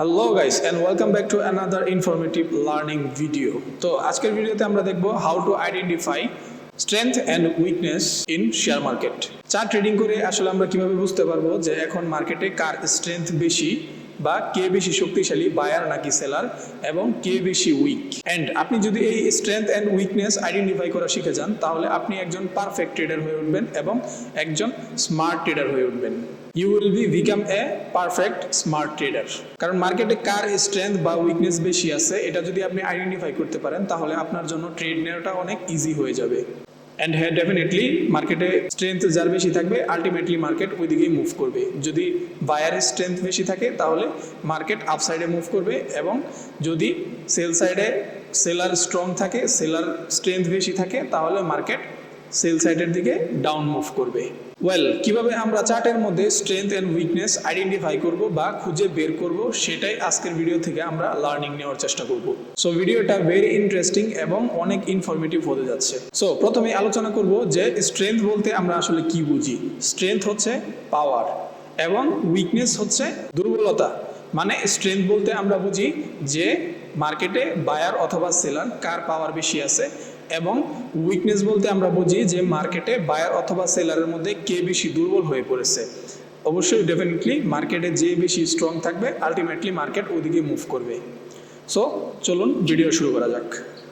Hello guys and welcome back to another informative learning video তো আজকের ভিডিওতে আমরা দেখব how to identify strength and weakness in share market চার trading করে আসলে আমরা কীভাবে বুঝতে পারব যে এখন মার্কেটে কার স্ট্রেংথ বেশি বা কে বেশি শক্তিশালী বায়ার নাকি সেলার এবং কে বেশি উইক অ্যান্ড আপনি যদি এই স্ট্রেংথ অ্যান্ড উইকনেস আইডেন্টিফাই করা শিখে যান, তাহলে আপনি একজন পারফেক্ট ট্রেডার হয়ে উঠবেন এবং একজন স্মার্ট ট্রেডার হয়ে উঠবেন। You will be become a perfect smart trader কারণ মার্কেটে কার স্ট্রেংথ বা উইকনেস বেশি আছে, এটা যদি আপনি আইডেন্টিফাই করতে পারেন, তাহলে আপনার জন্য ট্রেড নেওয়াটা অনেক ইজি হয়ে যাবে। অ্যান্ড হ্যাঁ ডেফিনেটলি মার্কেটে স্ট্রেংথ যার বেশি থাকবে আলটিমেটলি মার্কেট ওই দিকেই মুভ করবে। যদি বায়ারের স্ট্রেংথ বেশি থাকে, তাহলে মার্কেট আপ সাইডে মুভ করবে এবং যদি সেল সাইডে সেলার স্ট্রং থাকে সেলার স্ট্রেংথ বেশি থাকে, তাহলে মার্কেট সেল সাইডের দিকে ডাউন মুভ করবে। ওয়েল কীভাবে আমরা চার্টের মধ্যে স্ট্রেংথ অ্যান্ড উইকনেস আইডেন্টিফাই করব বা খুঁজে বের করব, সেটাই আজকের ভিডিও থেকে আমরা লার্নিং নেওয়ার চেষ্টা করব। সো ভিডিওটা ভেরি ইন্টারেস্টিং এবং অনেক ইনফরমেটিভ হতে যাচ্ছে। সো প্রথমে আলোচনা করব যে স্ট্রেংথ বলতে আমরা আসলে কি বুঝি। স্ট্রেংথ হচ্ছে পাওয়ার এবং উইকনেস হচ্ছে দুর্বলতা। মানে স্ট্রেংথ বলতে আমরা বুঝি যে মার্কেটে বায়ার অথবা সেলার কার পাওয়ার বেশি আছে এবং উইকনেস বলতে আমরা বুঝি যে মার্কেটে বায়ার অথবা সেলারের মধ্যে কে বেশি দুর্বল হয়ে পড়েছে। অবশ্যই ডেফিনেটলি মার্কেটে যে বেশি স্ট্রং থাকবে আলটিমেটলি মার্কেট ওদিকে মুভ করবে। সো চলুন ভিডিও শুরু করা যাক।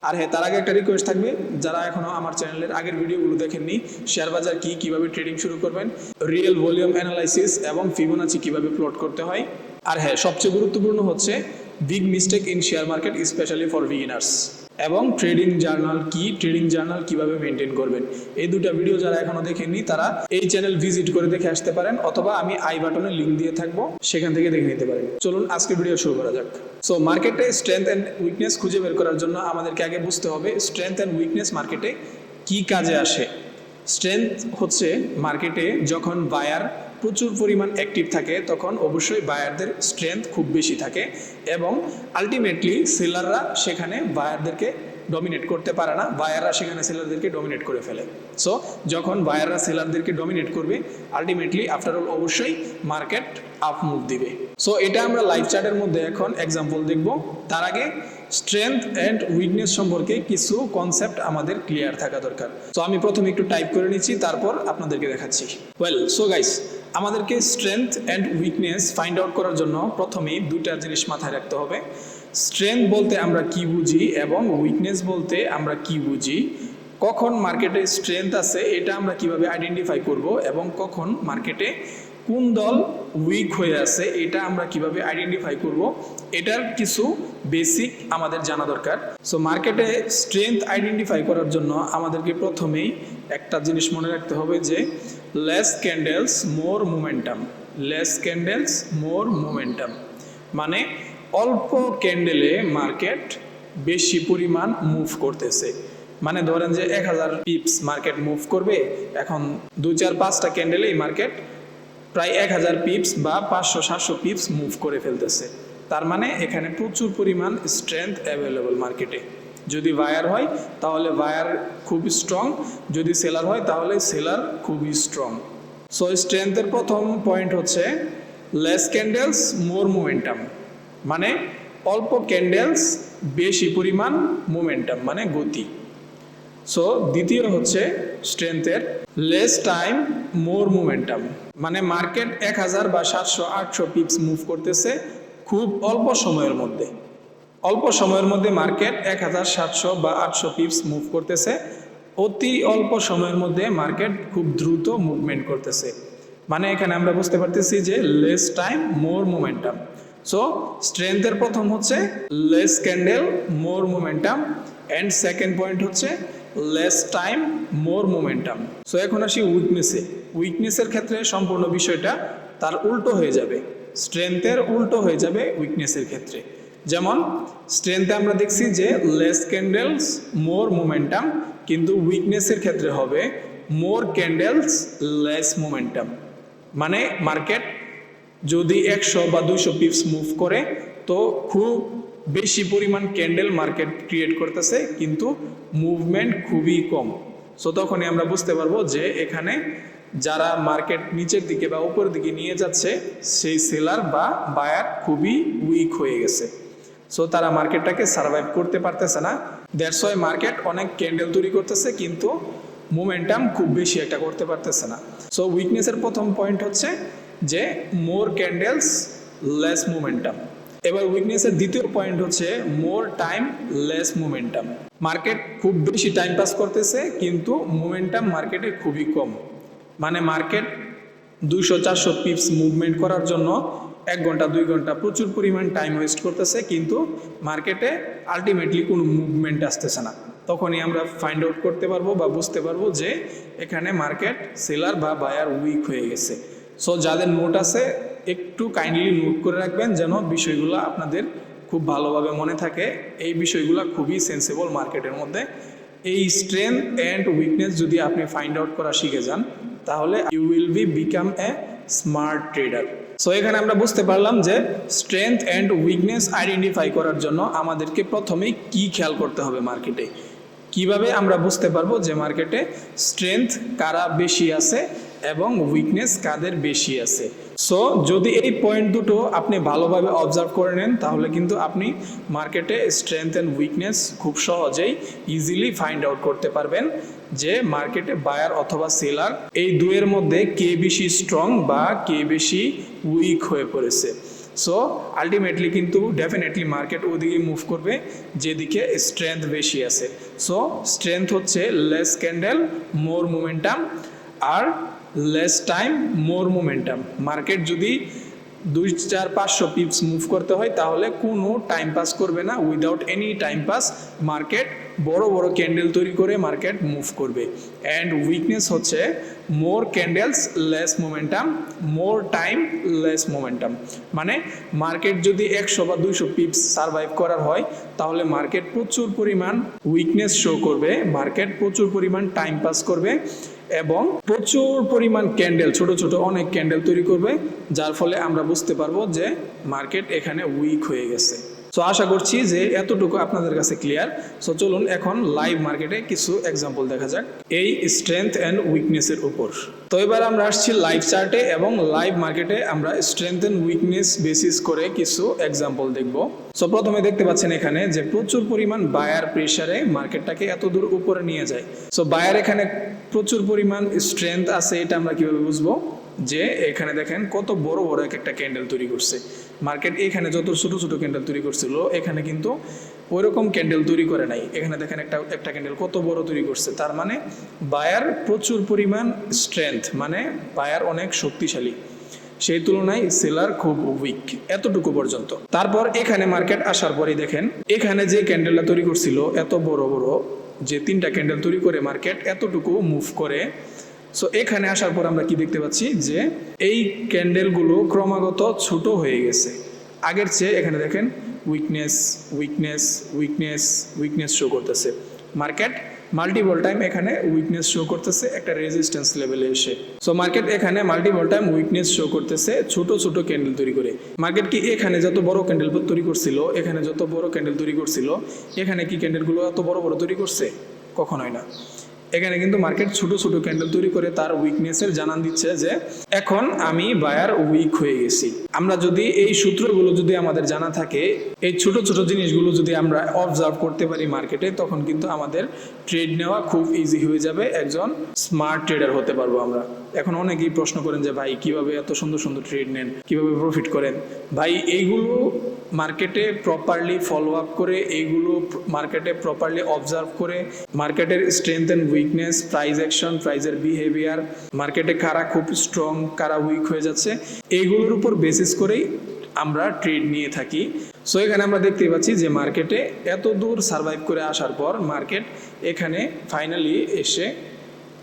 আর হ্যাঁ তার আগে একটা রিকোয়েস্ট থাকবে, যারা এখনও আমার চ্যানেলের আগের ভিডিওগুলো দেখেননি শেয়ার বাজার কি, কীভাবে ট্রেডিং শুরু করবেন রিয়েল ভলিউম অ্যানালাইসিস এবং ফিবোনাচি কীভাবে প্লট করতে হয়। আর হ্যাঁ সবচেয়ে গুরুত্বপূর্ণ হচ্ছে big mistake in share market specially for beginners এবং ট্রেডিং জার্নাল কি ট্রেডিং জার্নাল কীভাবে মেনটেন করবেন? এই দুটো ভিডিও যারা এখনও দেখেননি, তারা এই চ্যানেল ভিজিট করে দেখে আসতে পারেন, অথবা আমি আই বাটনে লিঙ্ক দিয়ে থাকব, সেখান থেকে দেখে নিতে পারেন। চলুন আজকে ভিডিও শুরু করা যাক। সো মার্কেটে স্ট্রেংথ অ্যান্ড উইকনেস খুঁজে বের করার জন্য আমাদেরকে আগে বুঝতে হবে স্ট্রেংথ অ্যান্ড উইকনেস মার্কেটে কি কাজে আসে? স্ট্রেংথ হচ্ছে মার্কেটে যখন বায়ার প্রচুর পরিমাণ অ্যাক্টিভ থাকে, তখন অবশ্যই বায়ারদের স্ট্রেংথ খুব বেশি থাকে এবং আলটিমেটলি সেলাররা সেখানে বায়ারদেরকে ডমিনেট করতে পারে না বায়াররা সেখানে সেলারদেরকে ডমিনেট করে ফেলে। সো যখন বায়াররা সেলারদেরকে ডমিনেট করবে আলটিমেটলি আফটার অল অবশ্যই মার্কেট আপ মুভ দিবে। সো এটা আমরা লাইভ চার্টের মধ্যে এখন এক্সাম্পল দেখব। তার আগে স্ট্রেংথ অ্যান্ড উইকনেস সম্পর্কে কিছু কনসেপ্ট আমাদের ক্লিয়ার থাকা দরকার। তো আমি প্রথমে একটু টাইপ করে নিচ্ছি, তারপর আপনাদেরকে দেখাচ্ছি। ওয়েল সো গাইস আমাদেরকে strength and weakness find out করার জন্য প্রথমেই দুইটা জিনিস মাথায় রাখতে হবে। স্ট্রেংথ বলতে আমরা কি বুঝি এবং উইকনেস বলতে আমরা কি বুঝি? কখন মার্কেটে স্ট্রেংথ আছে এটা আমরা কীভাবে আইডেন্টিফাই করব এবং কখন মার্কেটে কোন দল উইক হয়ে আছে এটা আমরা কীভাবে আইডেন্টিফাই করব? এটার কিছু বেসিক আমাদের জানা দরকার। সো মার্কেটে স্ট্রেংথ আইডেন্টিফাই করার জন্য আমাদেরকে প্রথমেই একটা জিনিস মনে রাখতে হবে যে less candles more momentum less candles more momentum মানে অল্প ক্যান্ডেলে মার্কেট বেশি পরিমাণ মুভ করতেছে। মানে ধরেন যে এক হাজার পিপস মার্কেট মুভ করবে, এখন দু চার পাঁচটা ক্যান্ডেলেই মার্কেট প্রায় এক হাজার পিপস বা পাঁচশো, সাতশো পিপস মুভ করে ফেলতেছে। তার মানে এখানে প্রচুর পরিমাণ স্ট্রেংথ অ্যাভেলেবল মার্কেটে যদি বায়ার হয়, তাহলে বায়ার খুব স্ট্রং যদি সেলার হয়, তাহলে সেলার খুবই স্ট্রং সো স্ট্রেংথের প্রথম পয়েন্ট হচ্ছে লেস ক্যান্ডেলস মোর মোমেন্টাম মানে অল্প ক্যান্ডেলস বেশি পরিমাণ মোমেন্টাম মানে গতি। সো দ্বিতীয় হচ্ছে স্ট্রেংথের লেস টাইম মোর মোমেন্টাম মানে মার্কেট এক হাজার বা সাতশো, আটশো পিপস মুভ করতেছে খুব অল্প সময়ের মধ্যে। অল্প সময়ের মধ্যে মার্কেট এক হাজার সাতশো বা আটশো পিপস মুভ করতেছে। অতি অল্প সময়ের মধ্যে মার্কেট খুব দ্রুত মুভমেন্ট করতেছে। মানে এখানে আমরা বুঝতে পারতেছি যে less time more momentum so স্ট্রেংথের প্রথম হচ্ছে less candle more momentum and second point হচ্ছে less time more momentum so এখন আসি উইকনেসে উইকনেসের ক্ষেত্রে সম্পূর্ণ বিষয়টা তার উল্টো হয়ে যাবে। স্ট্রেংথের উল্টো হয়ে যাবে উইকনেসের ক্ষেত্রে। যেমন স্ট্রেংথে আমরা দেখছি যে লেস ক্যান্ডেলস মোর মোমেন্টাম কিন্তু উইকনেসের ক্ষেত্রে হবে মোর ক্যান্ডেলস লেস মোমেন্টাম মানে মার্কেট যদি একশো বা দুইশো পিপস মুভ করে, তো খুব বেশি পরিমাণ ক্যান্ডেল মার্কেট ক্রিয়েট করতেছে, কিন্তু মুভমেন্ট খুবই কম। সো তখনই আমরা বুঝতে পারব যে এখানে যারা মার্কেট নিচের দিকে বা উপরের দিকে নিয়ে যাচ্ছে, সেই সেলার বা বায়ার খুবই উইক হয়ে গেছে। সো তারা মার্কেটটাকে সার্ভাইভ করতে পারতেছে না। দেড়শো মার্কেট অনেক ক্যান্ডেল তৈরি করতেছে, কিন্তু মোমেন্টাম খুব বেশি একটা করতে পারতেছে না। সো উইকনেসের প্রথম পয়েন্ট হচ্ছে যে মোর ক্যান্ডেলস লেস মোমেন্টাম এবার উইকনেসের দ্বিতীয় পয়েন্ট হচ্ছে more time less momentum market খুব বেশি টাইম পাস করতেছে, কিন্তু মোমেন্টাম মার্কেটে খুবই কম। মানে মার্কেট দুইশো চারশো পিপস মুভমেন্ট করার জন্য এক ঘণ্টা, দুই ঘণ্টা প্রচুর পরিমাণ টাইম ওয়েস্ট করতেছে, কিন্তু মার্কেটে আলটিমেটলি কোনো মুভমেন্ট আসতেছে না। তখনই আমরা ফাইন্ড আউট করতে পারব বা বুঝতে পারব যে এখানে মার্কেট সেলার বা বায়ার উইক হয়ে গেছে। সো যাদের নোট আছে, একটু কাইন্ডলি নোট করে রাখবেন যেন বিষয়গুলো আপনাদের খুব ভালোভাবে মনে থাকে। এই বিষয়গুলো খুবই সেন্সিবল মার্কেটের মধ্যে। এই স্ট্রেংথ অ্যান্ড উইকনেস যদি আপনি ফাইন্ড আউট করা শিখে যান, তাহলে you will be become a smart trader so এখানে আমরা বুঝতে পারলাম যে স্ট্রেংথ অ্যান্ড উইকনেস আইডেন্টিফাই করার জন্য আমাদেরকে প্রথমে কি খেয়াল করতে হবে মার্কেটে কীভাবে আমরা বুঝতে পারব যে মার্কেটে স্ট্রেংথ কারা বেশি আছে এবং উইকনেস কাদের বেশি আছে? সো যদি এই পয়েন্ট দুটো আপনি ভালোভাবে অবজার্ভ করে নেন, তাহলে কিন্তু আপনি মার্কেটে স্ট্রেংথ অ্যান্ড উইকনেস খুব সহজেই ইজিলি ফাইন্ড আউট করতে পারবেন যে মার্কেটে বায়ার অথবা সেলার এই দুয়ের মধ্যে কে বেশি স্ট্রং বা কে বেশি উইক হয়ে পড়েছে। সো আলটিমেটলি কিন্তু ডেফিনেটলি মার্কেট ওদিকে মুভ করবে, যেদিকে স্ট্রেংথ বেশি আছে। সো স্ট্রেংথ হচ্ছে লেস ক্যান্ডেল মোর মোমেন্টাম আর less time more momentum market যদি দুই, চার, পাঁচশো পিপস মুভ করতে হয়, তাহলে কোনো টাইম পাস করবে না। Without any time pass market বড় বড় ক্যান্ডেল তৈরি করে মার্কেট মুভ করবে। অ্যান্ড উইকনেস হচ্ছে more candles less momentum more time less momentum মানে মার্কেট যদি একশো বা দুইশো পিপস সার্ভাইভ করার হয়, তাহলে মার্কেট প্রচুর পরিমাণ উইকনেস শো করবে মার্কেট প্রচুর পরিমাণ টাইম পাস করবে এবং প্রচুর পরিমাণ ক্যান্ডেল ছোট ছোট অনেক ক্যান্ডেল তৈরি করবে, যার ফলে আমরা বুঝতে পারব যে মার্কেট এখানে উইক হয়ে গেছে। সো আশা করছি যে এতটুকু আপনাদের কাছে ক্লিয়ার সো চলুন এখন লাইভ মার্কেটে কিছু এক্সাম্পল দেখা যাক। এই স্ট্রেংথ অ্যান্ড উইকনেসের উপর। তো এবার আমরা আসছি লাইভ চার্টে এবং লাইভ মার্কেটে আমরা স্ট্রেংথ অ্যান্ড উইকনেস বেসিস করে কিছু এক্সাম্পল দেখব। সো প্রথমে দেখতে পাচ্ছেন এখানে যে প্রচুর পরিমাণ বায়ার প্রেসারে মার্কেটটাকে এত দূর উপরে নিয়ে যায়। সো বায়ার এখানে প্রচুর পরিমাণ স্ট্রেংথ আছে, এটা আমরা কীভাবে বুঝব? যে এখানে দেখেন কত বড় বড় এক একটা ক্যান্ডেল তৈরি করছে। মার্কেট এখানে যত ছোট ছোট ক্যান্ডেল তৈরি করছিল, এখানে কিন্তু ওইরকম ক্যান্ডেল তৈরি করে নাই। এখানে দেখেন একটা একটা ক্যান্ডেল কত বড় তৈরি করছে। তার মানে বায়ার প্রচুর পরিমাণ স্ট্রেংথ মানে বায়ার অনেক শক্তিশালী। সেই তুলনায় সেলার খুব উইক এতটুকু পর্যন্ত। তারপর এখানে মার্কেট আসার পরে দেখেন, এখানে যে ক্যান্ডেলটা তৈরি করছিল, এত বড় বড়, যে তিনটা ক্যান্ডেল তৈরি করে মার্কেট এতটুকু মুভ করে সো এখানে আসার পর আমরা কি দেখতে পাচ্ছি? যে এই ক্যান্ডেলগুলো ক্রমাগত ছোট হয়ে গেছে। আগের চেয়ে, এখানে দেখেন weakness weakness weakness weakness show করতেছে। মার্কেট মাল্টিপল টাইম এখানে উইকনেস শো করতেছে, একটা রেজিস্ট্যান্স লেভেলে এসে। সো মার্কেট এখানে মাল্টিপল টাইম উইকনেস শো করতেছে, ছোট ছোট ক্যান্ডেল তৈরি করে। মার্কেট কি এখানে যত বড় ক্যান্ডেল তৈরি করছিল, এখানে যত বড় ক্যান্ডেল তৈরি করছিল, এখানে কি ক্যান্ডেলগুলো এত বড় বড় তৈরি করছে? কখনোই না। এখানে কিন্তু মার্কেট ছোট ছোট ক্যান্ডেল তৈরি করে তার উইকনেসের জানান দিচ্ছে যে এখন আমি বায়ার উইক হয়ে গেছি। আমরা যদি এই সূত্রগুলো যদি আমাদের জানা থাকে, এই ছোট ছোট জিনিসগুলো যদি আমরা অবজার্ভ করতে পারি মার্কেটে তখন কিন্তু আমাদের ট্রেড নেওয়া খুব ইজি হয়ে যাবে। একজন স্মার্ট ট্রেডার হতে পারব আমরা। এখন অনেকেই প্রশ্ন করেন যে, ভাই, কীভাবে এত সুন্দর সুন্দর ট্রেড নেন? কীভাবে প্রফিট করেন? ভাই, এইগুলো মার্কেটে প্রপারলি ফলো আপ করে এইগুলো মার্কেটে প্রপারলি অবজার্ভ করে মার্কেটের strength and weakness price action প্রাইজের বিহেভিয়ার মার্কেটে কারা খুব স্ট্রং কারা উইক হয়ে যাচ্ছে এইগুলোর উপর বেসিস করেই আমরা ট্রেড নিয়ে থাকি। সো এখানে আমরা দেখতে পাচ্ছি যে মার্কেটে এত দূর সার্ভাইভ করে আসার পর মার্কেট এখানে ফাইনালি এসে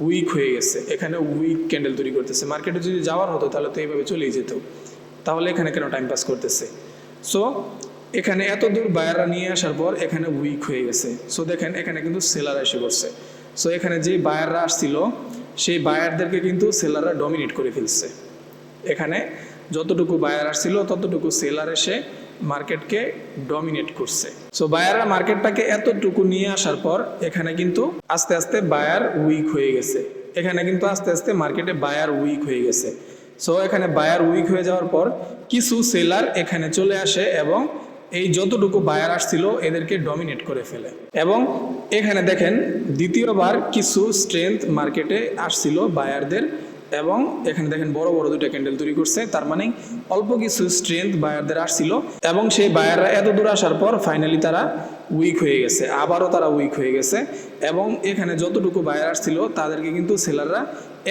উইক হয়ে গেছে। এখানে উইক ক্যান্ডেল তৈরি করতেছে। মার্কেটে যদি যাওয়ার হতো, তাহলে তো এইভাবে চলেই যেত। তাহলে এখানে কেন টাইম পাস করতেছে? সো এখানে এত দূর বায়াররা নিয়ে আসার পর এখানে উইক হয়ে গেছে। সো দেখেন, এখানে কিন্তু সেলার এসে পড়ছে। সো এখানে যে বায়াররা আসছিল, সেই বায়ারদেরকে কিন্তু সেলাররা ডমিনেট করে ফেলছে। এখানে যতটুকু বায়ার আসছিল, ততটুকু সেলার এসে মার্কেটকে ডমিনেট করছে। সো বায়াররা মার্কেটটাকে এতটুকু নিয়ে আসার পর এখানে কিন্তু আস্তে আস্তে বায়ার উইক হয়ে গেছে। এখানে কিন্তু আস্তে আস্তে মার্কেটে বায়ার উইক হয়ে গেছে। সো এখানে বায়ার উইক হয়ে যাওয়ার পর কিছু সেলার এখানে চলে আসে এবং এই যতটুকু বায়ার আসছিল এদেরকে ডমিনেট করে ফেলে। এবং এখানে দেখেন দ্বিতীয়বার কিছু স্ট্রেংথ মার্কেটে আসছিল বায়ারদের এবং এখানে দেখেন বড় বড় দুইটা ক্যান্ডেল তৈরি করছে, তার মানে অল্প কিছু স্ট্রেংথ বায়ারদের আসছিল এবং সেই বায়াররা এত দূর আসার পর ফাইনালি তারা উইক হয়ে গেছে, আবারও তারা উইক হয়ে গেছে এবং এখানে যতটুকু বায়ার আসছিল তাদেরকে কিন্তু সেলাররা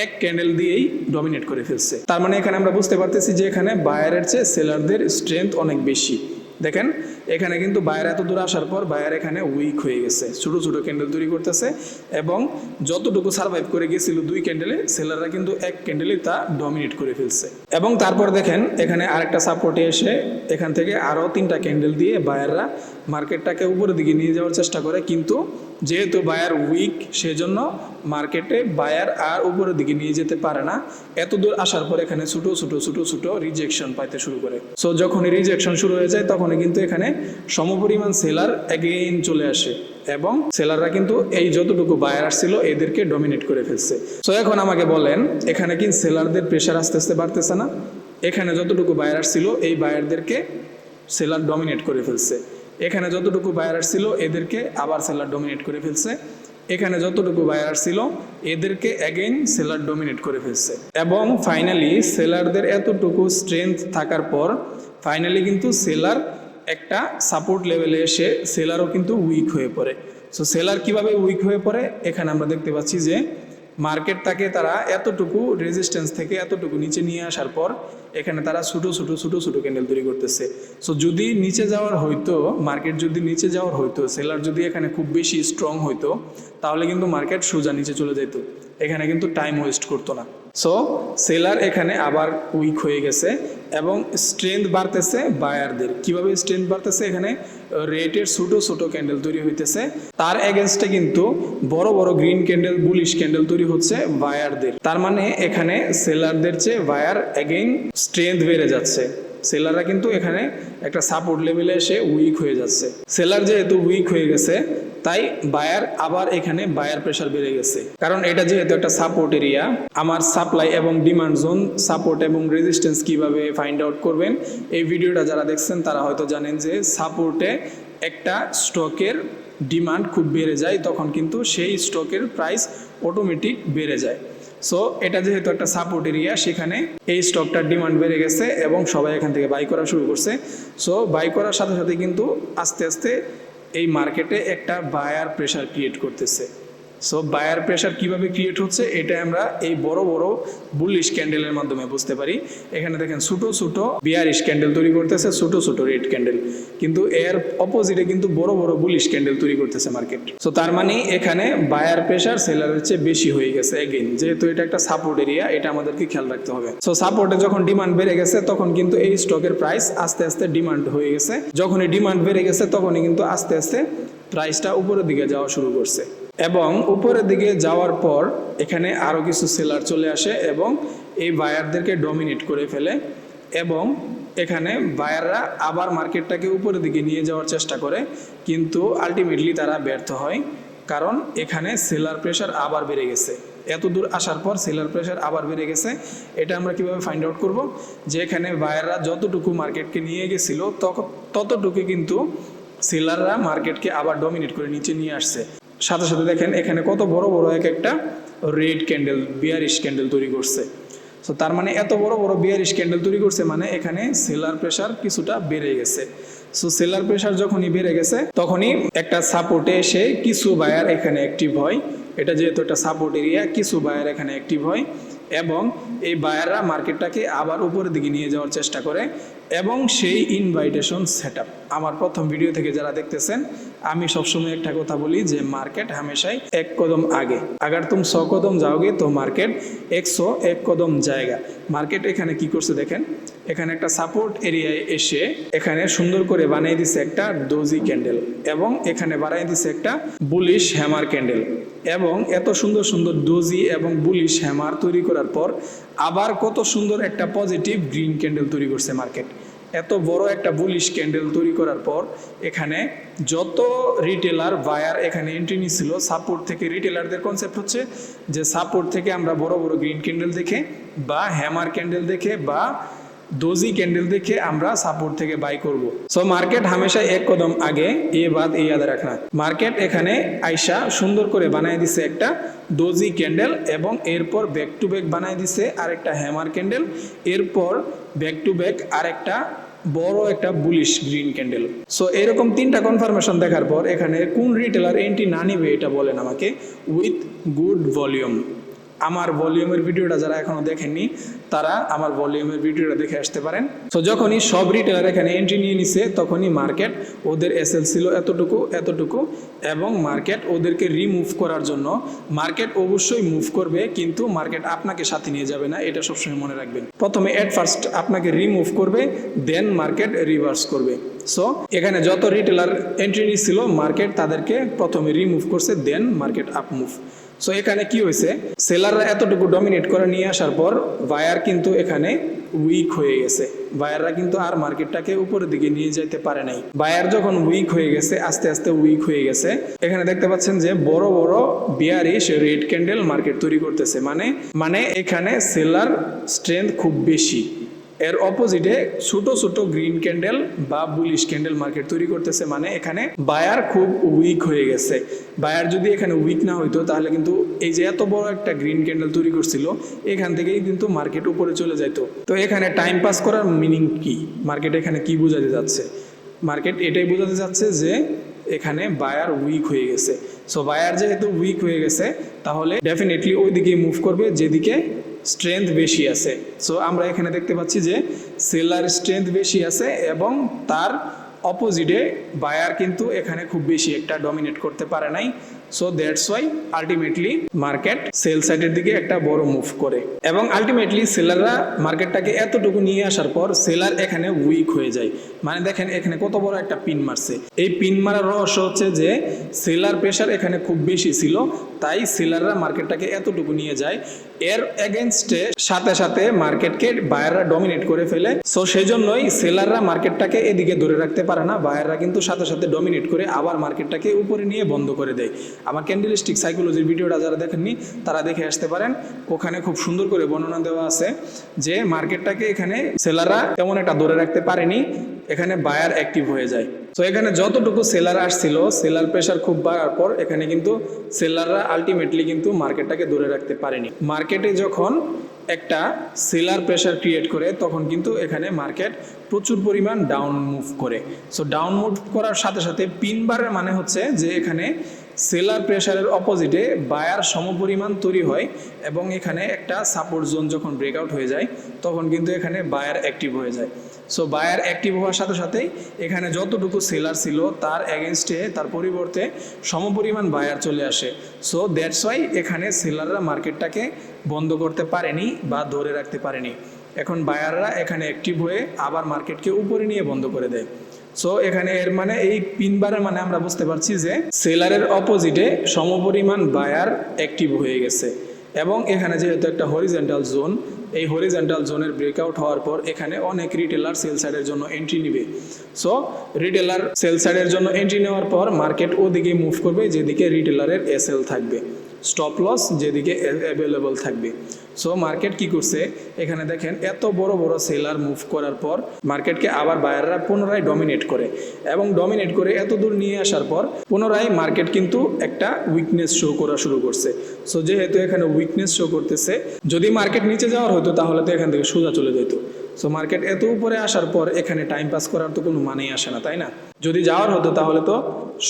এক ক্যান্ডেল দিয়েই ডমিনেট করে ফেলছে। তার মানে এখানে আমরা বুঝতে পারতেছি যে এখানে বায়ারের চেয়ে সেলারদের স্ট্রেংথ অনেক বেশি। দেখেন, এখানে কিন্তু বায়ার এত দূর আসার পর বায়ার এখানে উইক হয়ে গেছে। ছোট ছোট ক্যান্ডেল তৈরি করতেছে এবং যতটুকু সার্ভাইভ করে গেছিল দুই ক্যান্ডেলে সেলাররা কিন্তু এক ক্যান্ডেলে তা ডমিনেট করে ফেলছে। এবং তারপর দেখেন, এখানে আরেকটা সাপোর্টে এসে এখান থেকে আরও তিনটা ক্যান্ডেল দিয়ে বায়াররা মার্কেটটাকে উপরের দিকে নিয়ে যাওয়ার চেষ্টা করে, কিন্তু যেহেতু বায়ার উইক সেজন্য মার্কেটে বায়ার আর উপরের দিকে নিয়ে যেতে পারে না। এত দূর আসার পর এখানে ছোট ছোট ছোট ছোট রিজেকশন পাইতে শুরু করে। সো যখনই রিজেকশন শুরু হয়ে যায়, তখনই কিন্তু এখানে সমপরিমাণ সেলার এগেইন চলে আসে এবং সেলাররা কিন্তু এই যতটুকু বায়ার আসছিল এদেরকে ডমিনেট করে ফেলছে। সো এখন আমাকে বলেন, এখানে কি সেলারদের প্রেশার আস্তে আস্তে বাড়তেছে না? এখানে যতটুকু বায়ার আসছিল এই বায়ারদেরকে সেলার ডমিনেট করে ফেলছে। এখানে যতটুকু বায়ার ছিল, এদেরকে আবার সেলার ডোমিনেট করে ফেলছে। এখানে যতটুকু বায়ার ছিল, এদেরকে অ্যাগেইন সেলার ডোমিনেট করে ফেলছে। এবং ফাইনালি সেলারদের এতটুকু স্ট্রেংথ থাকার পর ফাইনালি কিন্তু সেলার একটা সাপোর্ট লেভেলে এসে সেলারও কিন্তু উইক হয়ে পড়ে। সো সেলার কীভাবে উইক হয়ে পড়ে? এখানে আমরা দেখতে পাচ্ছি যে মার্কেটটাকে তারা এতটুকু রেজিস্ট্যান্স থেকে এতটুকু নিচে নিয়ে আসার পর এখানে তারা ছোটো ছোটো ছোটো ছোটো ক্যান্ডেল তৈরি করতেছে। সো যদি নিচে যাওয়ার হয়তো মার্কেট যদি নিচে যাওয়ার হয়তো সেলার যদি এখানে খুব বেশি স্ট্রং হইতো তাহলে কিন্তু মার্কেট সোজা নিচে চলে যেত এখানে কিন্তু টাইম ওয়েস্ট করতো না। সো সেলার এখানে আবার উইক হয়ে গেছে এবং স্ট্রেংথ বাড়তেছে বায়ারদের কীভাবে স্ট্রেংথ বাড়তেছে এখানে? রেটের ছোটো ছোটো ক্যান্ডেল তৈরি হইতেছে। তার এগেনস্টে কিন্তু বড় বড় গ্রিন ক্যান্ডেল বুলিশ ক্যান্ডেল তৈরি হচ্ছে বায়ারদের তার মানে এখানে সেলারদের চেয়ে বায়ার এগেইন স্ট্রেংথ বেড়ে যাচ্ছে। সেলাররা কিন্তু এখানে একটা সাপোর্ট লেভেলে এসে উইক হয়ে যাচ্ছে। সেলার যেহেতু উইক হয়ে গেছে তাই বায়ার আবার এখানে বায়ার প্রেশার বেড়ে গেছে। কারণ এটা যেহেতু একটা সাপোর্ট এরিয়া আমার সাপ্লাই এবং ডিমান্ড জোন সাপোর্ট এবং রেজিস্ট্যান্স কীভাবে ফাইন্ড আউট করবেন, এই ভিডিওটা যারা দেখছেন তারা হয়তো জানেন যে সাপোর্টে একটা স্টকের ডিমান্ড খুব বেড়ে যায়, তখন কিন্তু সেই স্টকের প্রাইস অটোমেটিক বেড়ে যায়। সো এটা যেহেতু একটা সাপোর্ট এরিয়া সেখানে এই স্টকটার ডিমান্ড বেড়ে গেছে এবং সবাই এখান থেকে বাই করা শুরু করছে। সো বাই করার সাথে সাথে কিন্তু আস্তে আস্তে এই মার্কেটে একটা বায়ার প্রেশার ক্রিয়েট করতেছে। সো বায়ার প্রেশার কীভাবে ক্রিয়েট হচ্ছে এটা আমরা এই বড় বড় বুলিশ ক্যান্ডেলের মাধ্যমে বুঝতে পারি। এখানে দেখেন ছোটো ছোটো বিয়ারিশ ক্যান্ডেল তৈরি করতেছে, ছোটো ছোটো রেড ক্যান্ডেল কিন্তু এর অপোজিটে কিন্তু বড় বড় বুলিশ ক্যান্ডেল তৈরি করতেছে মার্কেট সো তার মানে এখানে বায়ার প্রেশার সেলারের চেয়ে বেশি হয়ে গেছে এগেইন যেহেতু এটা একটা সাপোর্ট এরিয়া এটা আমাদেরকে খেয়াল রাখতে হবে। সো সাপোর্টে যখন ডিমান্ড বেড়ে গেছে, তখন কিন্তু এই স্টকের প্রাইস আস্তে আস্তে ডিমান্ড হয়ে গেছে। যখনই ডিমান্ড বেড়ে গেছে, তখনই কিন্তু আস্তে আস্তে প্রাইসটা উপরের দিকে যাওয়া শুরু করছে। এবং উপরের দিকে যাওয়ার পর এখানে আরও কিছু সেলার চলে আসে এবং এই বায়ারদেরকে ডমিনেট করে ফেলে এবং এখানে বায়াররা আবার মার্কেটটাকে উপরের দিকে নিয়ে যাওয়ার চেষ্টা করে, কিন্তু আলটিমেটলি তারা ব্যর্থ হয় কারণ এখানে সেলার প্রেশার আবার বেড়ে গেছে। এত দূর আসার পর সেলার প্রেশার আবার বেড়ে গেছে। এটা আমরা কীভাবে ফাইন্ড আউট করব? যে এখানে বায়াররা যতটুকু মার্কেটকে নিয়ে গেছিল ততটুকু কিন্তু সেলাররা মার্কেটকে আবার ডমিনেট করে নিচে নিয়ে আসছে। সাথে সাথে দেখেন, এখানে কত বড় বড় এক একটা রেড ক্যান্ডেল বিয়ারিশ ক্যান্ডেল তৈরি করছে। তো তার মানে এত বড় বড় বিয়ারিশ ক্যান্ডেল তৈরি করছে মানে এখানে সেলার প্রেশার কিছুটা বেড়ে গেছে। সো সেলার প্রেশার যখনই বেড়ে গেছে, তখনই একটা সাপোর্টে এসে কিছু বায়ার এখানে অ্যাক্টিভ হয়। এটা যেহেতু একটা সাপোর্ট এরিয়া কিছু বায়ার এখানে অ্যাক্টিভ হয়। এবং এই বায়াররা মার্কেটটাকে আবার উপরের দিকে নিয়ে যাওয়ার চেষ্টা করে এবং সেই ইনভাইটেশন সেট আমার প্রথম ভিডিও থেকে যারা দেখতেছেন, আমি সবসময় একটা কথা বলি যে মার্কেট হামেশাই এক কদম আগে। আগার তুম ছ কদম যাওগে তো মার্কেট একশো এক কদম জায়গা। মার্কেট এখানে কি করছে দেখেন? এখানে একটা সাপোর্ট এরিয়ায় এসে এখানে সুন্দর করে বানিয়ে দিছে একটা ডোজি ক্যান্ডেল এবং এখানে বানিয়ে দিছে একটা বুলিশ হ্যামার ক্যান্ডেল এবং এত সুন্দর সুন্দর ডোজি এবং বুলিশ হ্যামার তৈরি করার পর আবার কত সুন্দর একটা পজিটিভ গ্রিন ক্যান্ডেল তৈরি করছে মার্কেট এত বড় একটা বুলিশ ক্যান্ডেল তৈরি করার পর এখানে যত রিটেলার বায়ার এখানে এন্ট্রি নিছিল সাপোর্ট থেকে রিটেলারদের কনসেপ্ট হচ্ছে যে সাপোর্ট থেকে আমরা বড় বড় গ্রিন ক্যান্ডেল দেখে বা হ্যামার ক্যান্ডেল দেখে বা দোজি ক্যান্ডেল দেখে আমরা সাপোর্ট থেকে বাই করব। সো মার্কেট হামেশা এক কদম আগে, এ বাদ এই ইয়াদ রাখনা। মার্কেট এখানে আইসা সুন্দর করে বানায় দিছে একটা দোজি ক্যান্ডেল এবং এরপর ব্যাক টু ব্যাক বানায় দিছে আরেকটা হ্যামার ক্যান্ডেল, এরপর ব্যাক টু ব্যাক আরেকটা বড় একটা বুলিশ গ্রিন ক্যান্ডেল। সো এরকম তিনটা কনফার্মেশন দেখার পর এখানে কোন রিটেলার এন্ট্রি না নিবে এটা বলেন আমাকে উইথ গুড ভলিউম আমার ভলিউমের ভিডিওটা যারা এখনও দেখেননি তারা আমার ভলিউমের ভিডিওটা দেখে আসতে পারেন। তো যখনই সব রিটেলার এখানে এন্ট্রি নিয়ে নিছে, তখনই মার্কেট ওদের এসএল ছিল এতটুকু এতটুকু এবং মার্কেট ওদেরকে রিমুভ করার জন্য। মার্কেট অবশ্যই মুভ করবে, কিন্তু মার্কেট আপনাকে সাথে নিয়ে যাবে না, এটা সবসময় মনে রাখবেন। প্রথমে এট ফার্স্ট আপনাকে রিমুভ করবে দেন মার্কেট রিভার্স করবে। সো এখানে যত রিটেলার এন্ট্রি নিছিল মার্কেট তাদেরকে প্রথমে রিমুভ করছে then market up move so এখানে কি হয়েছে? সেলাররা এতটুকু ডমিনেট করে নিয়ে আসার পর বায়ার কিন্তু এখানে উইক হয়ে গেছে। বায়াররা কিন্তু আর মার্কেটটাকে উপরের দিকে নিয়ে যেতে পারে নাই। বায়ার যখন উইক হয়ে গেছে, আস্তে আস্তে উইক হয়ে গেছে, এখানে দেখতে পাচ্ছেন যে বড় বড় বিয়ারিশ রেড ক্যান্ডেল মার্কেট তৈরি করতেছে। মানে মানে এখানে সেলার স্ট্রেংথ খুব বেশি। এর অপোজিটে ছোট ছোট গ্রিন ক্যান্ডেল বা বুলিশ ক্যান্ডেল মার্কেট তৈরি করতেছে মানে এখানে বায়ার খুব উইক হয়ে গেছে। বায়ার যদি এখানে উইক না হইতো, তাহলে কিন্তু এই যে এত বড় একটা গ্রিন ক্যান্ডেল তৈরি করছিল, এখান থেকেই কিন্তু মার্কেট উপরে চলে যাইতো। তো এখানে টাইম পাস করার মিনিং কি? মার্কেট এখানে কি বোঝাতে যাচ্ছে? মার্কেট এটাই বোঝাতে যাচ্ছে যে এখানে বায়ার উইক হয়ে গেছে। সো বায়ার যেহেতু উইক হয়ে গেছে, তাহলে ডেফিনেটলি ওই দিকে মুভ করবে, যেদিকে স্ট্রেংথ বেশি আছে। সো আমরা এখানে দেখতে পাচ্ছি যে সেলার স্ট্রেংথ বেশি আছে এবং তার অপোজিটে বায়ার কিন্তু এখানে খুব বেশি একটা ডমিনেট করতে পারে নাই। So that's why ultimately market sell সাইডের দিকে একটা বড় মুভ করে। এবং আলটিমেটলি সেলাররা মার্কেটটাকে এতটুকু নিয়ে আসার পর সেলার এখানে উইক হয়ে যায়। মানে দেখেন, এখানে কত বড় একটা পিন মারছে। এই পিন মারার রহস্য হচ্ছে যে সেলার প্রেশার এখানে খুব বেশি ছিল, তাই সেলাররা মার্কেটটাকে এতটুকু নিয়ে যায় এর এগেনস্টে সাথে সাথে মার্কেটকে বায়াররা ডমিনেট করে ফেলে। সো সেই জন্যই সেলাররা মার্কেটটাকে এদিকে ধরে রাখতে পারে না। বায়াররা কিন্তু সাথে সাথে ডমিনেট করে আবার মার্কেটটাকে উপরে নিয়ে বন্ধ করে দেয়। আমার ক্যান্ডেলিস্টিক সাইকোলজির ভিডিওটা যারা দেখেননি, তারা দেখে আসতে পারেন। ওখানে খুব সুন্দর করে বর্ণনা দেওয়া আছে যে মার্কেটটাকে এখানে সেলাররা তেমন একটা ধরে রাখতে পারেনি। এখানে বায়ার অ্যাক্টিভ হয়ে যায়। তো এখানে যতটুকু সেলার আসছিল সেলার প্রেশার খুব বাড়ার পর এখানে কিন্তু সেলাররা আলটিমেটলি কিন্তু মার্কেটটাকে ধরে রাখতে পারেনি। মার্কেটে যখন একটা সেলার প্রেশার ক্রিয়েট করে, তখন কিন্তু এখানে মার্কেট প্রচুর পরিমাণ ডাউন মুভ করে। সো ডাউন মুভ করার সাথে সাথে পিনবারের মানে হচ্ছে যে এখানে সেলার প্রেশারের অপোজিটে বায়ার সমপরিমাণ তৈরি হয় এবং এখানে একটা সাপোর্ট জোন যখন ব্রেকআউট হয়ে যায়, তখন কিন্তু এখানে বায়ার অ্যাক্টিভ হয়ে যায়। সো বায়ার অ্যাক্টিভ হওয়ার সাথে সাথেই এখানে যতটুকু সেলার ছিল তার এগেনস্টে তার পরিবর্তে সমপরিমাণ বায়ার চলে আসে। সো দ্যাটস ওয়াই এখানে সেলাররা মার্কেটটাকে বন্ধ করতে পারেনি বা ধরে রাখতে পারেনি। এখন বায়াররা এখানে অ্যাক্টিভ হয়ে আবার মার্কেটকে উপরে নিয়ে বন্ধ করে দেয়। সো এখানে এর মানে এই পিনবারের মানে আমরা বুঝতে পারছি যে সেলারের অপোজিটে সমপরিমাণ বায়ার অ্যাক্টিভ হয়ে গেছে। এবং এখানে যেহেতু একটা হরিজেন্টাল জোন এই হরিজেন্টাল জোনের ব্রেকআউট হওয়ার পর এখানে অনেক রিটেলার সেল সাইডের জন্য এন্ট্রি নিবে। সো রিটেলার সেল সাইডের জন্য এন্ট্রি নেওয়ার পর মার্কেট ওদিকে মুভ করবে, যেদিকে রিটেলারের এসএল থাকবে। স্টপ লস যেদিকে অ্যাভেলেবল থাকবে। সো মার্কেট কি করছে? এখানে দেখেন, এত বড় বড় সেলার মুভ করার পর মার্কেটকে আবার বায়াররা পুনরায় ডমিনেট করে। এবং ডমিনেট করে এত দূর নিয়ে আসার পর পুনরায় মার্কেট কিন্তু একটা উইকনেস শো করা শুরু করছে। সো যেহেতু এখানে উইকনেস শো করতেছে, যদি মার্কেট নিচে যাওয়ার হতো তাহলে তো এখান থেকে সোজা চলে যেত সো মার্কেট এত উপরে আসার পর এখানে টাইম পাস করার তো কোনো মানেই আসে না, তাই না? যদি যাওয়ার হতো তাহলে তো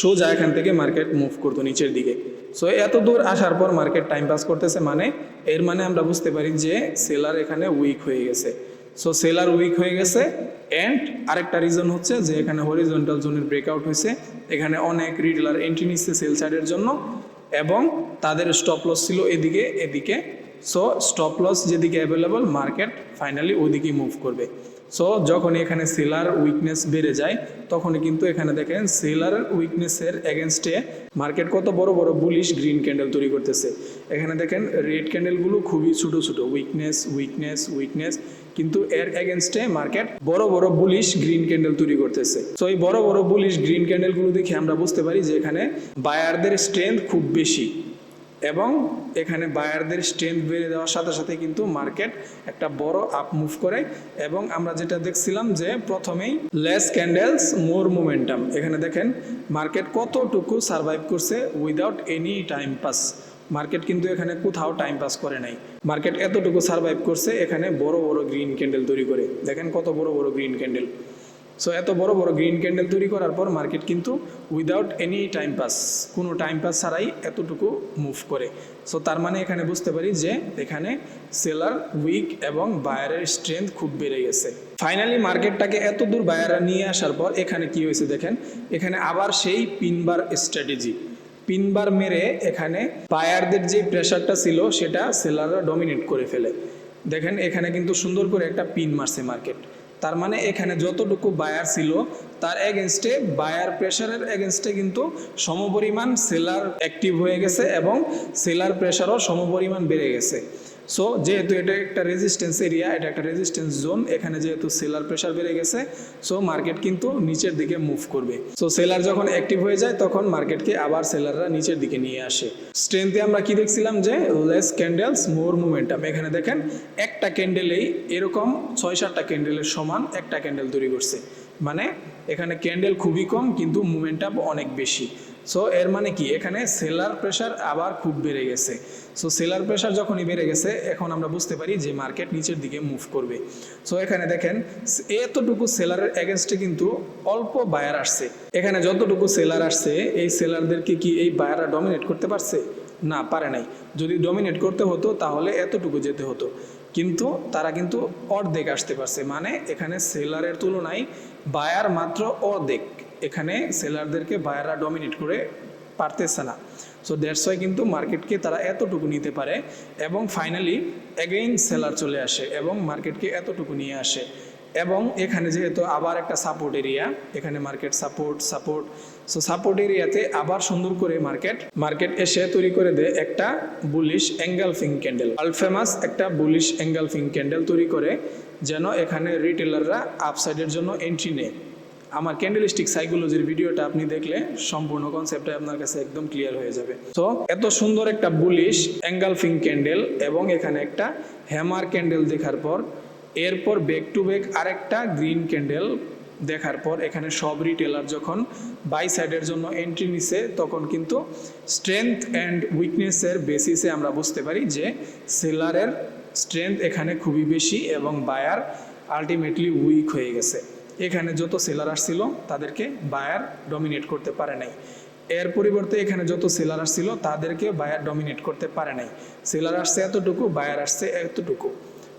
সোজা এখান থেকে মার্কেট মুভ করতো নিচের দিকে। সো এত দূর আসার পর মার্কেট টাইম পাস করতেছে মানে এর মানে আমরা বুঝতে পারি যে সেলার এখানে উইক হয়ে গেছে। সো সেলার উইক হয়ে গেছে অ্যান্ড আরেকটা রিজন হচ্ছে যে এখানে হরিজন্টাল জোনের ব্রেকআউট হয়েছে। এখানে অনেক রিটেলার এন্ট্রি নিচ্ছে সেল সাইডের জন্য এবং তাদের স্টপ লস ছিল এদিকে এদিকে। সো স্টপ লস যেদিকে অ্যাভেলেবল মার্কেট ফাইনালি ওদিকেই মুভ করবে। সো যখন এখানে সেলার উইকনেস বেড়ে যায়, তখনই কিন্তু এখানে দেখেন সেলার উইকনেসের এগেনস্টে মার্কেট কত বড় বড় বুলিশ গ্রিন ক্যান্ডেল তৈরি করতেছে। এখানে দেখেন রেড ক্যান্ডেলগুলো খুবই ছোট ছোট উইকনেস উইকনেস উইকনেস কিন্তু এর এগেনস্টে মার্কেট বড় বড় বুলিশ গ্রিন ক্যান্ডেল তৈরি করতেছে। তো এই বড় বড় বুলিশ গ্রিন ক্যান্ডেলগুলো দেখে আমরা বুঝতে পারি যে এখানে বায়ারদের স্ট্রেংথ খুব বেশি। এবং এখানে বায়ারদের স্ট্রেংথ বেড়ে দেওয়ার সাথে সাথে কিন্তু মার্কেট একটা বড় আপ মুভ করে এবং আমরা যেটা দেখছিলাম যে প্রথমেই লেস ক্যান্ডেলস মোর মোমেন্টাম এখানে দেখেন মার্কেট কতটুকু সার্ভাইভ করছে without any time pass market কিন্তু এখানে কোথাও টাইম পাস করে নাই। মার্কেট এতটুকু সার্ভাইভ করছে এখানে বড় বড় গ্রিন ক্যান্ডেল তৈরি করে। দেখেন কত বড় বড় গ্রিন ক্যান্ডেল সো এত বড় বড় গ্রিন ক্যান্ডেল তৈরি করার পর মার্কেট কিন্তু উইদাউট এনি টাইম পাস কোনো টাইম পাস ছাড়াই এতটুকু মুভ করে। সো তার মানে এখানে বুঝতে পারি যে এখানে সেলার উইক এবং বায়ারের স্ট্রেংথ খুব বেড়ে গেছে। ফাইনালি মার্কেটটাকে এত দূর বায়াররা নিয়ে আসার পর এখানে কি হয়েছে দেখেন? এখানে আবার সেই পিনবার স্ট্র্যাটেজি পিনবার মেরে এখানে বায়ারদের যে প্রেশারটা ছিল, সেটা সেলাররা ডমিনেট করে ফেলে। দেখেন, এখানে কিন্তু সুন্দর করে একটা পিন মারছে মার্কেট তার মানে এখানে যতটুকু বায়ার ছিল, তার এগেনস্টে বায়ার প্রেশারের এগেনস্টে কিন্তু সমপরিমাণ সেলার অ্যাক্টিভ হয়ে গেছে এবং সেলার প্রেশারও সমপরিমাণ বেড়ে গেছে। সো যেহেতু এটা একটা রেজিস্ট্যান্স এরিয়া এটা একটা রেজিস্ট্যান্স জোন এখানে যেহেতু সেলার প্রেশার বেড়ে গেছে সো মার্কেট কিন্তু নিচের দিকে মুভ করবে। সো সেলার যখন অ্যাক্টিভ হয়ে যায়, তখন মার্কেটকে আবার সেলাররা নিচের দিকে নিয়ে আসে। স্ট্রেংথে আমরা কি দেখছিলাম যে লেস ক্যান্ডেলস মোর মুভমেন্টাম এখানে দেখেন, একটা ক্যান্ডেলেই এরকম ছয় সাতটা ক্যান্ডেলের সমান একটা ক্যান্ডেল তৈরি করছে। মানে এখানে ক্যান্ডেল খুবই কম, কিন্তু মুভমেন্টাম অনেক বেশি। সো এর মানে কি? এখানে সেলার প্রেশার আবার খুব বেড়ে গেছে। সো সেলার প্রেশার যখনই বেড়ে গেছে, এখন আমরা বুঝতে পারি যে মার্কেট নিচের দিকে মুভ করবে। সো এখানে দেখেন, এতটুকু সেলারের এগেনস্টে কিন্তু অল্প বায়ার আসছে। এখানে যতটুকু সেলার আসছে, এই সেলারদেরকে কি এই বায়াররা ডমিনেট করতে পারছে? না, পারে নাই। যদি ডমিনেট করতে হতো, তাহলে এতটুকু যেতে হতো। কিন্তু তারা কিন্তু অর্ধেক আসতে পারছে। মানে এখানে সেলারের তুলনায় বায়ার মাত্র অর্ধেক। এখানে সেলারদেরকে বায়াররা ডমিনেট করে পারতেছে না। সো ওয়াই কিন্তু মার্কেটকে তারা এতটুকু নিতে পারে এবং ফাইনালি অ্যাগেইন সেলার চলে আসে এবং মার্কেটকে এতটুকু নিয়ে আসে। এবং এখানে যেহেতু আবার একটা সাপোর্ট এরিয়া এখানে market support support so support এরিয়াতে আবার সুন্দর করে মার্কেট মার্কেট এসে তৈরি করে দেয় একটা বুলিশ অ্যাঙ্গেলফিং ক্যান্ডেল আলফেমাস একটা বুলিশ অ্যাঙ্গেলফিং ক্যান্ডেল তৈরি করে যেন এখানে রিটেলাররা আপসাইডের জন্য এন্ট্রি নেয়। আমার ক্যান্ডেলিস্টিক সাইকোলজির ভিডিওটা আপনি দেখলে সম্পূর্ণ কনসেপ্টটা আপনার কাছে একদম ক্লিয়ার হয়ে যাবে। তো এত সুন্দর একটা বুলিশ অ্যাঙ্গেলফিং ক্যান্ডেল এবং এখানে একটা হ্যামার ক্যান্ডেল দেখার পর, এরপর ব্যাক টু ব্যাক আরেকটা গ্রিন ক্যান্ডেল দেখার পর, এখানে সব রিটেলার যখন বাই সাইডের জন্য এন্ট্রি নিছে, তখন কিন্তু স্ট্রেংথ অ্যান্ড উইকনেসের বেসিসে আমরা বুঝতে পারি যে সেলারের স্ট্রেংথ এখানে খুবই বেশি এবং বায়ার আলটিমেটলি উইক হয়ে গেছে। এখানে যত সেলার আসছিল, তাদেরকে বায়ার ডমিনেট করতে পারে নাই। এর পরিবর্তে এখানে যত সেলার আসছিল, তাদেরকে বায়ার ডমিনেট করতে পারে নাই। সেলার আসছে এতটুকু বায়ার আসছে এতটুকু।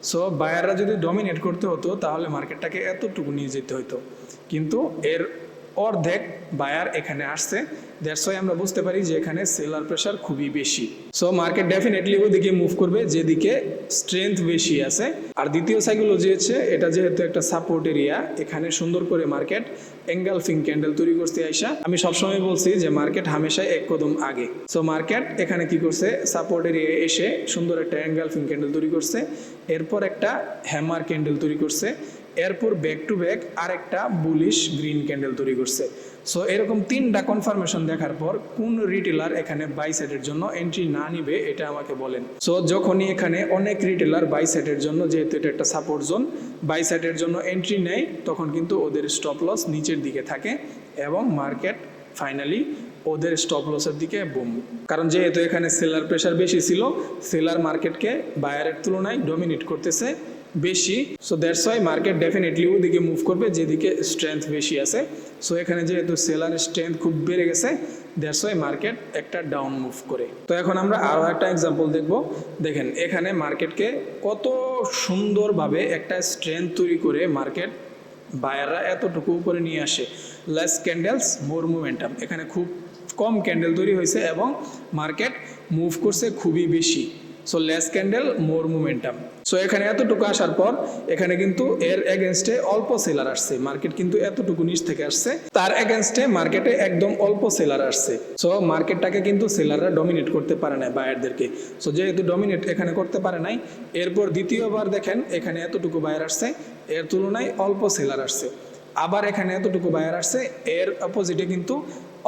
সো বায়াররা যদি ডমিনেট করতে হতো, তাহলে মার্কেটটাকে এতটুকু নিয়ে যেতে হতো কিন্তু এর অর্ধেক বায়ার এখানে আসছে। দ্যাটস ওয়াই আমরা বুঝতে পারি যে এখানে সেলার প্রেশার খুবই বেশি। সো মার্কেট ডেফিনেটলি ওদিকে মুভ করবে, যেদিকে স্ট্রেংথ বেশি আছে। আর দ্বিতীয় সাইকোলজি হচ্ছে এটা যেহেতু একটা সাপোর্ট এরিয়া এখানে সুন্দর করে মার্কেট এঙ্গালফিং ক্যান্ডেল তৈরি করতে আইসা। আমি সবসময় বলছি যে মার্কেট হামেশাই এক কদম আগে। সো মার্কেট এখানে কি করছে? সাপোর্ট এরিয়া এসে সুন্দর একটা এঙ্গালফিং ক্যান্ডেল তৈরি করছে। এরপর একটা হ্যামার ক্যান্ডেল তৈরি করছে। এরপর ব্যাক টু ব্যাক আরেকটা বুলিশ গ্রিন ক্যান্ডেল তৈরি করছে। সো এরকম তিনটা কনফার্মেশন দেখার পর কোন রিটেলার এখানে বাই সাইডের জন্য এন্ট্রি না নিবে, এটা আমাকে বলেন। সো যখনই এখানে অনেক রিটেলার বাই সাইডের জন্য, যেহেতু এটা একটা সাপোর্ট জোন বাই সাইডের জন্য এন্ট্রি নেয়, তখন কিন্তু ওদের স্টপ লস নিচের দিকে থাকে এবং মার্কেট ফাইনালি ওদের স্টপ লসের দিকে বুম কারণ যেহেতু এখানে সেলার প্রেশার বেশি ছিল সেলার মার্কেটকে বায়ারের তুলনায় ডমিনেট করতেছে বেশি। So that's why market definitely ওদিকে মুভ করবে, যেদিকে স্ট্রেংথ বেশি আছে। সো এখানে যেহেতু সেলার স্ট্রেংথ খুব বেড়ে গেছে দ্যাটস ওয়াই মার্কেট একটা ডাউন মুভ করে। তো এখন আমরা আরও একটা এক্সাম্পল দেখব। দেখেন, এখানে মার্কেটকে কত সুন্দরভাবে একটা স্ট্রেংথ তৈরি করে মার্কেট বায়াররা এতটুকু উপরে নিয়ে আসে। লেস ক্যান্ডেলস মোর মুভমেন্টাম এখানে খুব কম ক্যান্ডেল তৈরি হয়েছে এবং মার্কেট মুভ করছে খুবই বেশি। So less candle more momentum so এখানে এতটুকু আসার পর, এখানে কিন্তু এর এগেনস্টে অল্প সেলার আসছে। মার্কেট কিন্তু এতটুকু নিচ থেকে আসছে। তার এগেনস্টে মার্কেটে একদম অল্প সেলার আসছে। সো মার্কেটটাকে কিন্তু সেলাররা ডমিনেট করতে পারে না বায়ারদেরকে সো যেহেতু ডমিনেট এখানে করতে পারে নাই, এরপর দ্বিতীয়বার দেখেন, এখানে এতটুকু বায়ার আসছে। এর তুলনায় অল্প সেলার আসছে। আবার এখানে এতটুকু বায়ার আসছে। এর অপোজিটে কিন্তু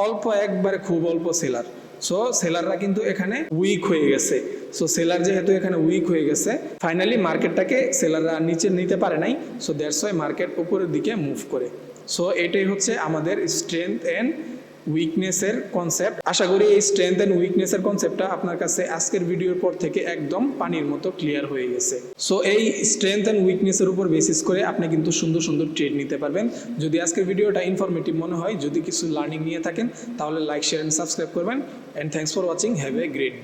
অল্প একবারে খুব অল্প সেলার সো সেলাররা কিন্তু এখানে উইক হয়ে গেছে। সো সেলার যেহেতু এখানে উইক হয়ে গেছে ফাইনালি মার্কেটটাকে সেলাররা নিচে নিতে পারে নাই। সো দেড়শোয় মার্কেট উপরের দিকে মুভ করে। সো এটাই হচ্ছে আমাদের স্ট্রেংথ অ্যান্ড উইকনেসের কনসেপ্ট আশা করি এই স্ট্রেংথ অ্যান্ড উইকনেসের কনসেপ্টটা আপনার কাছে আজকের ভিডিওর পর থেকে একদম পানির মতো ক্লিয়ার হয়ে গেছে। সো এই স্ট্রেংথ অ্যান্ড উইকনেসের উপর বেসিস করে আপনি কিন্তু সুন্দর সুন্দর ট্রেড নিতে পারবেন। যদি আজকের ভিডিওটা ইনফরমেটিভ মনে হয়, যদি কিছু লার্নিং নিয়ে থাকেন, তাহলে লাইক শেয়ার অ্যান্ড সাবস্ক্রাইব করবেন। And thanks for watching have a great